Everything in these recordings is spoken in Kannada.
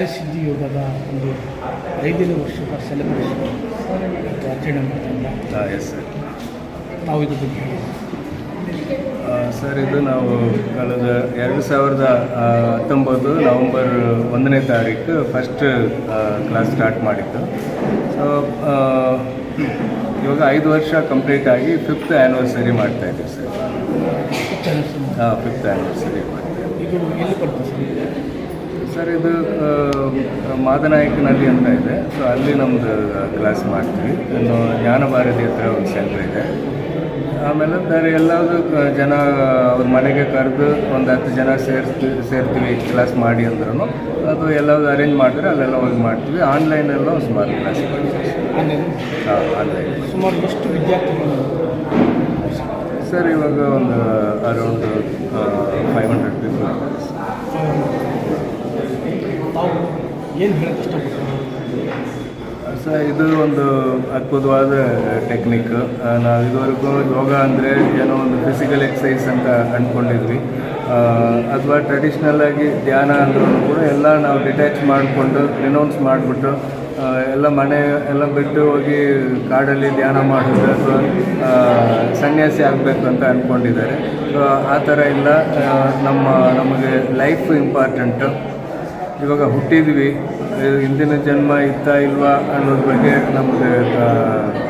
ಕಾರ್ಯಸಿದ್ಧಿ ಯೋಗದ ಒಂದು ಐದನೇ ವರ್ಷದ ಸೆಲೆಬ್ರೇಷನ್ ಆಚರಣೆ ಮಾಡ್ತಾ ಸರ್ ನಾವು ಇದ್ರ ಬಗ್ಗೆ ಸರ್ ಇದು ನಾವು ಕಳೆದ ಎರಡು ಸಾವಿರದ ಹತ್ತೊಂಬತ್ತು ನವಂಬರ್ ಒಂದನೇ ತಾರೀಕು ಫಸ್ಟ್ ಕ್ಲಾಸ್ ಸ್ಟಾರ್ಟ್ ಮಾಡಿತ್ತು ಸೊ ಇವಾಗ ಐದು ವರ್ಷ ಕಂಪ್ಲೀಟ್ ಆಗಿ ಫಿಫ್ತ್ ಆ್ಯನಿವರ್ಸರಿ ಮಾಡ್ತಾ ಇದ್ದೀವಿ ಸರ್ ಹಾಂ ಫಿಫ್ತ್ ಆ್ಯನಿವರ್ಸರಿ ಮಾಡ್ತಾ ಇದ್ದೀವಿ. ಇದು ಎಲ್ಲಿ ಬರ್ತದೆ ಸರ್ ಇದು ಮಾದನಾಯಕನಲ್ಲಿ ಅಂತ ಇದೆ. ಸೊ ಅಲ್ಲಿ ನಮ್ಮದು ಕ್ಲಾಸ್ ಮಾಡ್ತೀವಿ. ಇನ್ನು ಜ್ಞಾನ ಭಾರತಿ ಹತ್ರ ಒಂದು ಸೆಂಟರ್ ಇದೆ. ಆಮೇಲೆ ಬೇರೆ ಎಲ್ಲದು ಜನ ಅವ್ರ ಮನೆಗೆ ಕರೆದು ಒಂದು ಹತ್ತು ಜನ ಸೇರ್ತಿ ಸೇರ್ತೀವಿ ಕ್ಲಾಸ್ ಮಾಡಿ ಅಂದ್ರೂ ಅದು ಎಲ್ಲದು ಅರೇಂಜ್ ಮಾಡಿದ್ರೆ ಅಲ್ಲೆಲ್ಲ ಹೋಗಿ ಮಾಡ್ತೀವಿ. ಆನ್ಲೈನೆಲ್ಲ ಸುಮಾರು ಕ್ಲಾಸ್ ಮಾಡ್ತೀವಿ. ಹಾಂ ಆನ್ಲೈನ್ ಸುಮಾರು ಎಷ್ಟು ವಿದ್ಯಾರ್ಥಿಗಳು? ಸರ್ ಇವಾಗ ಒಂದು ಅರೌಂಡ್ ಫೈವ್ ಹಂಡ್ರೆಡ್ ಪೀಪಲ್ ತಾವು ಏನು ಸರ್, ಇದು ಒಂದು ಅದ್ಭುತವಾದ ಟೆಕ್ನಿಕ್ ನಾವು ಇದುವರೆಗೂ ಯೋಗ ಅಂದರೆ ಏನೋ ಒಂದು ಫಿಸಿಕಲ್ ಎಕ್ಸಸೈಸ್ ಅಂತ ಅಂದ್ಕೊಂಡಿದ್ವಿ ಅಥವಾ ಟ್ರೆಡಿಷ್ನಲ್ ಆಗಿ ಧ್ಯಾನ ಅಂದ್ರೂ ಕೂಡ ಎಲ್ಲ ನಾವು ಡಿಟ್ಯಾಚ್ ಮಾಡಿಕೊಂಡು ರಿನೌನ್ಸ್ ಮಾಡಿಬಿಟ್ಟು ಎಲ್ಲ ಮನೆ ಎಲ್ಲ ಬಿಟ್ಟು ಹೋಗಿ ಕಾಡಲ್ಲಿ ಧ್ಯಾನ ಮಾಡೋದು ಅಥವಾ ಸನ್ಯಾಸಿ ಆಗಬೇಕು ಅಂತ ಅಂದ್ಕೊಂಡಿದ್ದಾರೆ ಆ ಥರ ಇಲ್ಲ. ನಮ್ಮ, ನಮಗೆ ಲೈಫ್ ಇಂಪಾರ್ಟೆಂಟು ಇವಾಗ ಹುಟ್ಟಿದ್ವಿ. ಹಿಂದಿನ ಜನ್ಮ ಇತ್ತಾ ಇಲ್ವಾ ಅನ್ನೋದ್ರ ಬಗ್ಗೆ ನಮಗೆ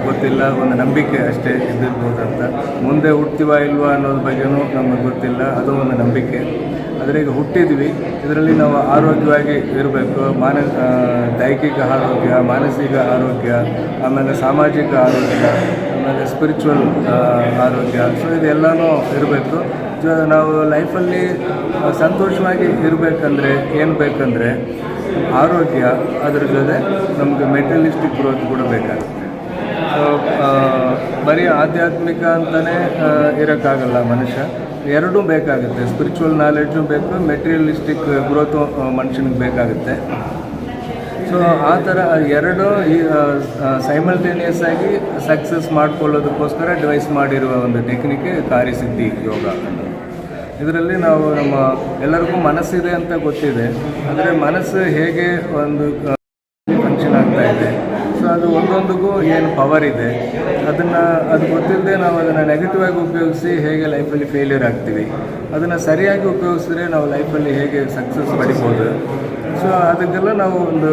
ಗೊತ್ತಿಲ್ಲ. ಒಂದು ನಂಬಿಕೆ ಅಷ್ಟೇ ಇದ್ದಿರ್ಬೋದಂತ. ಮುಂದೆ ಹುಟ್ತೀವ ಇಲ್ವಾ ಅನ್ನೋದ್ರ ಬಗ್ಗೆನೂ ನಮಗೆ ಗೊತ್ತಿಲ್ಲ. ಅದು ಒಂದು ನಂಬಿಕೆ. ಆದರೆ ಈಗ ಹುಟ್ಟಿದ್ವಿ. ಇದರಲ್ಲಿ ನಾವು ಆರೋಗ್ಯವಾಗಿ ಇರಬೇಕು. ಮಾನ ದೈಹಿಕ ಆರೋಗ್ಯ, ಮಾನಸಿಕ ಆರೋಗ್ಯ, ಆಮೇಲೆ ಸಾಮಾಜಿಕ ಆರೋಗ್ಯ. ಆಮೇಲೆ ಸ್ಪಿರಿಚುವಲ್ ಆರೋಗ್ಯ. ಸೊ ಇದೆಲ್ಲನೂ ಇರಬೇಕು. ಸೊ ನಾವು ಲೈಫಲ್ಲಿ ಸಂತೋಷವಾಗಿ ಇರಬೇಕಂದ್ರೆ, ಏನು ಬೇಕಂದರೆ, ಆರೋಗ್ಯ, ಅದ್ರ ಜೊತೆ ನಮಗೆ ಮೆಟಲಿಸ್ಟಿಕ್ ಗ್ರೋತ್ ಕೂಡ ಬೇಕಾಗುತ್ತೆ. ಸೊ ಬರೀ ಆಧ್ಯಾತ್ಮಿಕ ಅಂತಲೇ ಇರೋಕ್ಕಾಗಲ್ಲ ಮನುಷ್ಯ. ಎರಡೂ ಬೇಕಾಗುತ್ತೆ. ಸ್ಪಿರಿಚುವಲ್ ನಾಲೆಡ್ಜು ಬೇಕು ಮೆಟೀರಿಯಲಿಸ್ಟಿಕ್ ಗ್ರೋತು ಮನುಷ್ಯನಿಗೆ ಬೇಕಾಗುತ್ತೆ. ಸೊ ಆ ಥರ ಎರಡು ಈ ಸೈಮಲ್ಟೇನಿಯಸ್ ಆಗಿ ಸಕ್ಸಸ್ ಮಾಡ್ಕೊಳ್ಳೋದಕ್ಕೋಸ್ಕರ ಡಿವೈಸ್ ಮಾಡಿರುವ ಒಂದು ಟೆಕ್ನಿಕ್ ಕಾರ್ಯಸಿದ್ಧಿ ಯೋಗ. ಇದರಲ್ಲಿ ನಾವು ನಮ್ಮ ಎಲ್ಲರಿಗೂ ಮನಸ್ಸಿದೆ ಅಂತ ಗೊತ್ತಿದೆ. ಆದರೆ ಮನಸ್ಸು ಹೇಗೆ ಒಂದು ಫಂಕ್ಷನ್ ಆಗ್ತಾ ಇದೆ. ಸೊ ಅದು ಒಂದೊಂದಿಗೂ ಏನು ಪವರ್ ಇದೆ. ಅದನ್ನು, ಅದು ಗೊತ್ತಿಲ್ಲದೆ ನಾವು ಅದನ್ನು ನೆಗೆಟಿವ್ ಆಗಿ ಉಪಯೋಗಿಸಿ ಹೇಗೆ ಲೈಫಲ್ಲಿ ಫೇಲ್ಯೂರ್ ಆಗ್ತೀವಿ. ಅದನ್ನು ಸರಿಯಾಗಿ ಉಪಯೋಗಿಸಿದ್ರೆ ನಾವು ಲೈಫಲ್ಲಿ ಹೇಗೆ ಸಕ್ಸಸ್ ಪಡಿಬೋದು. ಸೊ ಅದಕ್ಕೆಲ್ಲ ನಾವು ಒಂದು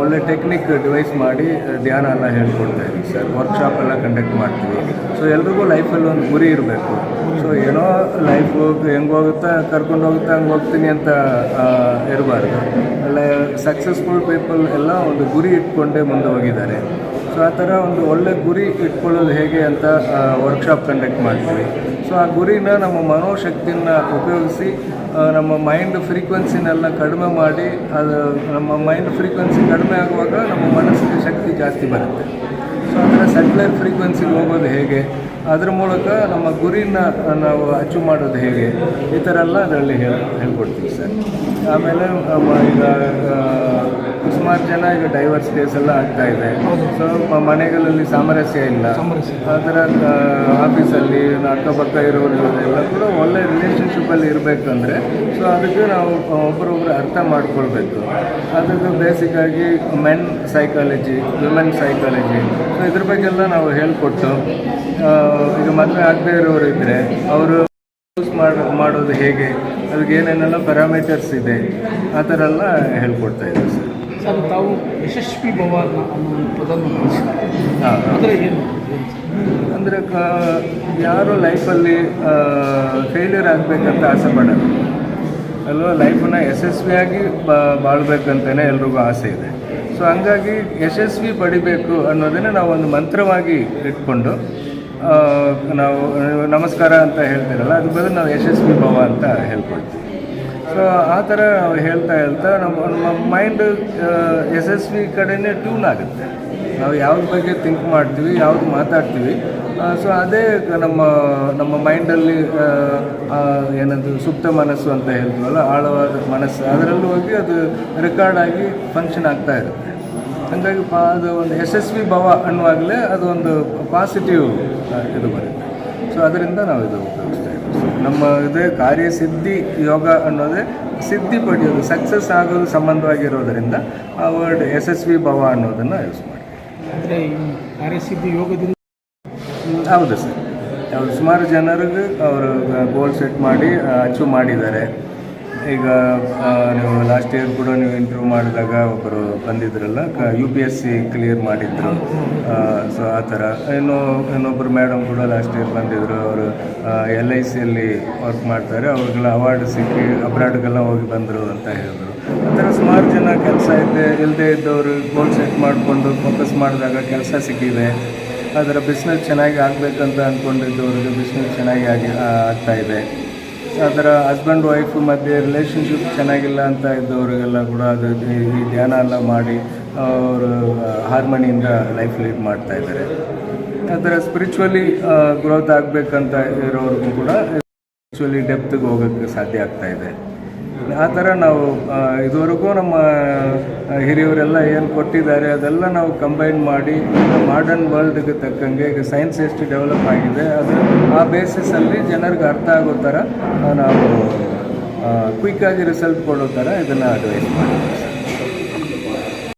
ಒಳ್ಳೆ ಟೆಕ್ನಿಕ್ ಡಿವೈಸ್ ಮಾಡಿ ಧ್ಯಾನ ಎಲ್ಲ ಹೇಳ್ಕೊಡ್ತಾ ಇದ್ದೀವಿ ಸರ್. ವರ್ಕ್ಶಾಪ್ ಎಲ್ಲ ಕಂಡಕ್ಟ್ ಮಾಡ್ತೀವಿ. ಸೊ ಎಲ್ರಿಗೂ ಲೈಫಲ್ಲಿ ಒಂದು ಗುರಿ ಇರಬೇಕು. ಸೊ ಏನೋ ಲೈಫ್ ಹೆಂಗೆ ಹೋಗುತ್ತೆ, ಕರ್ಕೊಂಡು ಹೋಗುತ್ತೆ, ಹಂಗೆ ಹೋಗ್ತೀನಿ ಅಂತ ಇರಬಾರ್ದು. ಎಲ್ಲ ಸಕ್ಸಸ್ಫುಲ್ ಪೀಪಲ್ ಎಲ್ಲ ಒಂದು ಗುರಿ ಇಟ್ಕೊಂಡೇ ಮುಂದೆ ಹೋಗಿದ್ದಾರೆ. ಸೊ ಆ ಥರ ಒಂದು ಒಳ್ಳೆ ಗುರಿ ಇಟ್ಕೊಳ್ಳೋದು ಹೇಗೆ ಅಂತ ವರ್ಕ್ಶಾಪ್ ಕಂಡಕ್ಟ್ ಮಾಡ್ತೀವಿ. ಸೊ ಆ ಗುರಿನ ನಮ್ಮ ಮನೋಶಕ್ತಿನ ಉಪಯೋಗಿಸಿ ನಮ್ಮ ಮೈಂಡ್ ಫ್ರೀಕ್ವೆನ್ಸಿನೆಲ್ಲ ಕಡಿಮೆ ಮಾಡಿ, ಅದು ನಮ್ಮ ಮೈಂಡ್ ಫ್ರೀಕ್ವೆನ್ಸಿ ಕಡಿಮೆ ಆಗುವಾಗ ನಮ್ಮ ಮನಸ್ಸಿಗೆ ಶಕ್ತಿ ಜಾಸ್ತಿ ಬರುತ್ತೆ. ಸೊ ಅದರ ಸೆಟ್ಲೈಟ್ ಫ್ರೀಕ್ವೆನ್ಸಿಗೆ ಹೋಗೋದು ಹೇಗೆ? ಅದ್ರ ಮೂಲಕ ನಮ್ಮ ಗುರಿನ ನಾವು ಅಚೀವ್ ಮಾಡೋದು ಹೇಗೆ? ಈ ಥರ ಎಲ್ಲ ಅದರಲ್ಲಿ ಹೇಳಿ, ಹೇಳ್ಕೊಡ್ತೀವಿ ಸರ್. ಆಮೇಲೆ ಈಗ ಸುಮಾರು ಜನ ಈಗ ಡೈವರ್ಸ್ ಕೇಸ್ ಎಲ್ಲ ಆಗ್ತಾ ಇದೆ. ಸೊ ಮನೆಗಳಲ್ಲಿ ಸಾಮರಸ್ಯ ಇಲ್ಲ. ಆ ಥರ ಆಫೀಸಲ್ಲಿ ಅಕ್ಕಪಕ್ಕ ಇರೋರು ಎಲ್ಲ ಕೂಡ ಒಳ್ಳೆ ರಿಲೇಷನ್ಶಿಪ್ಪಲ್ಲಿ ಇರಬೇಕಂದ್ರೆ ಸೊ ಅದಕ್ಕೆ ನಾವು ಒಬ್ಬರೊಬ್ಬರು ಅರ್ಥ ಮಾಡ್ಕೊಳ್ಬೇಕು. ಅದಕ್ಕೆ ಬೇಸಿಕ್ಕಾಗಿ men psychology women psychology so ಇದ್ರ ಬಗ್ಗೆಲ್ಲ ನಾವು ಹೇಳ್ಕೊಟ್ಟು ಈಗ ಮದುವೆ ಆಗದೇ ಇರೋರು ಇದ್ದರೆ ಅವರು ಯೂಸ್ ಮಾಡಿ ಮಾಡೋದು ಹೇಗೆ? ಅದಕ್ಕೆ ಏನೇನೆಲ್ಲ ಪ್ಯಾರಾಮೀಟರ್ಸ್ ಇದೆ? ಆ ಥರ ಎಲ್ಲ ಹೇಳ್ಕೊಡ್ತಾ ಇದ್ದೀವಿ ಸರ್. ಸರ್ ತಾವು ಯಶಸ್ವಿ ಭವ ಅನ್ನೋ ಪದವನ್ನು ಅಂದರೆ ಏನು? ಅಂದರೆ ಕ ಯಾರು ಲೈಫಲ್ಲಿ ಫೇಲ್ಯೂರ್ ಆಗಬೇಕಂತ ಆಸೆ ಪಡೋದು ಅಲ್ವಾ? ಲೈಫನ್ನ ಯಶಸ್ವಿಯಾಗಿ ಬಾ ಬಾಳ್ಬೇಕಂತಲೇ ಎಲ್ರಿಗೂ ಆಸೆ ಇದೆ. ಸೊ ಹಂಗಾಗಿ ಯಶಸ್ವಿ ಪಡಿಬೇಕು ಅನ್ನೋದನ್ನೇ ನಾವು ಒಂದು ಮಂತ್ರವಾಗಿ ಇಟ್ಕೊಂಡು ನಾವು ನಮಸ್ಕಾರ ಅಂತ ಹೇಳ್ತೀರಲ್ಲ ಅದು ಬದಲು ನಾವು ಯಶಸ್ವಿ ಭವ ಅಂತ ಹೇಳ್ಕೊಳ್ತೀವಿ. ಸೊ ಆ ಥರ ಹೇಳ್ತಾ ಹೇಳ್ತಾ ನಮ್ಮ ನಮ್ಮ ಮೈಂಡ್ ಯಶಸ್ವಿ ಕಡೆಯೇ ಟ್ಯೂನ್ ಆಗುತ್ತೆ. ನಾವು ಯಾವ್ದ ಬಗ್ಗೆ ಥಿಂಕ್ ಮಾಡ್ತೀವಿ, ಯಾವ್ದು ಮಾತಾಡ್ತೀವಿ. ಸೊ ಅದೇ ನಮ್ಮ ನಮ್ಮ ಮೈಂಡಲ್ಲಿ ಏನದು ಸುಪ್ತ ಮನಸ್ಸು ಅಂತ ಹೇಳ್ತೀವಲ್ಲ, ಆಳವಾದ ಮನಸ್ಸು. ಅದರಲ್ಲೂ ಹೋಗಿ ಅದು ರೆಕಾರ್ಡ್ ಆಗಿ ಫಂಕ್ಷನ್ ಆಗ್ತಾ ಇರುತ್ತೆ. ಹಾಗಾಗಿ ಪಾ, ಅದು ಒಂದು ಯಶಸ್ವಿ ಭವ ಅನ್ನುವಾಗಲೇ ಅದು ಒಂದು ಪಾಸಿಟಿವ್ ಇದು ಬರುತ್ತೆ. ಸೊ ಅದರಿಂದ ನಾವು ಇದು ಉಪಯೋಗಿಸ್ತಾ ಇದ್ದೀವಿ ನಮ್ಮ ಇದೇ ಕಾರ್ಯಸಿದ್ಧಿ ಯೋಗ ಅನ್ನೋದೇ ಸಿದ್ಧಿ ಪಡೆಯೋದು ಸಕ್ಸಸ್ ಆಗೋದು ಸಂಬಂಧವಾಗಿರೋದರಿಂದ ಆ ವರ್ಡ್ ಯಶಸ್ವಿ ಭವ ಅನ್ನೋದನ್ನು ಯೂಸ್ ಮಾಡಿ ಅಂದರೆ ಕಾರ್ಯಸಿದ್ಧಿ ಯೋಗದಿಂದ ಹೌದು ಸರ್. ಸುಮಾರು ಜನರಿಗೆ ಅವರು ಗೋಲ್ ಸೆಟ್ ಮಾಡಿ ಅಚೀವ್ ಮಾಡಿದ್ದಾರೆ. ಈಗ ನೀವು ಲಾಸ್ಟ್ ಇಯರ್ ಕೂಡ ನೀವು ಇಂಟರ್ವ್ಯೂ ಮಾಡಿದಾಗ ಒಬ್ಬರು ಬಂದಿದ್ರಲ್ಲ U P S C clear ಮಾಡಿದ್ರು. ಸೊ ಆ ಥರ. ಇನ್ನು ಇನ್ನೊಬ್ಬರು ಮೇಡಮ್ ಕೂಡ ಲಾಸ್ಟ್ ಇಯರ್ ಬಂದಿದ್ದರು ಅವರು ಎಲ್ ಐ ಸಿಯಲ್ಲಿ ವರ್ಕ್ ಮಾಡ್ತಾರೆ. ಅವ್ರಿಗೆಲ್ಲ ಅವಾರ್ಡ್ ಸಿಕ್ಕಿ ಅಬ್ರಾಡ್ಗೆಲ್ಲ ಹೋಗಿ ಬಂದರು ಅಂತ ಹೇಳಿದ್ರು. ಆ ಥರ ಸುಮಾರು ಜನ ಕೆಲಸ ಇದೆ ಇಲ್ಲದೆ ಇದ್ದವರು ಗೋಲ್ ಸೆಟ್ ಮಾಡಿಕೊಂಡು ಫೋಕಸ್ ಮಾಡಿದಾಗ ಕೆಲಸ ಸಿಕ್ಕಿದೆ. ಅದರ ಬಿಸ್ನೆಸ್ ಚೆನ್ನಾಗಿ ಆಗಬೇಕಂತ ಅಂದ್ಕೊಂಡಿದ್ದವ್ರಿಗೆ ಬಿಸ್ನೆಸ್ ಚೆನ್ನಾಗಿ ಆಗಿ ಆಗ್ತಾಯಿದೆ ಅದರ ಹಸ್ಬೆಂಡ್ ವೈಫ್ ಮಧ್ಯೆ ರಿಲೇಷನ್ಶಿಪ್ ಚೆನ್ನಾಗಿಲ್ಲ ಅಂತ ಇದ್ದವರಿಗೆಲ್ಲ ಕೂಡ ಅದು ಈ ಧ್ಯಾನ ಎಲ್ಲ ಮಾಡಿ ಅವರು ಹಾರ್ಮೋನಿಯಿಂದ ಲೈಫ್ ಲೀಡ್ ಮಾಡ್ತಾ ಇದ್ದಾರೆ. ಅದರ ಸ್ಪಿರಿಚುವಲಿ ಗ್ರೋತ್ ಆಗಬೇಕಂತ ಇರೋರಿಗೂ ಕೂಡ ಸ್ಪಿರಿಚುವಲಿ ಡೆಪ್ತ್ಗೆ ಹೋಗೋಕ್ಕೆ ಸಾಧ್ಯ ಆಗ್ತಾ ಇದೆ. ಆ ಥರ ನಾವು ಇದುವರೆಗೂ ನಮ್ಮ ಹಿರಿಯವರೆಲ್ಲ ಏನು ಕೊಟ್ಟಿದ್ದಾರೆ ಅದೆಲ್ಲ ನಾವು ಕಂಬೈನ್ ಮಾಡಿ ಮಾಡರ್ನ್ ವರ್ಲ್ಡ್ಗೆ ತಕ್ಕಂಗೆ ಈಗ ಸೈನ್ಸ್ ಎಷ್ಟು ಡೆವಲಪ್ ಆಗಿದೆ ಅದು ಆ ಬೇಸಿಸಲ್ಲಿ ಜನರಿಗೆ ಅರ್ಥ ಆಗೋ ಥರ ನಾವು ಕ್ವಿಕ್ಕಾಗಿ ರಿಸಲ್ಟ್ ಕೊಡೋ ಥರ ಇದನ್ನು ಅಡ್ವೈಸ್ ಮಾಡ್ತೀವಿ.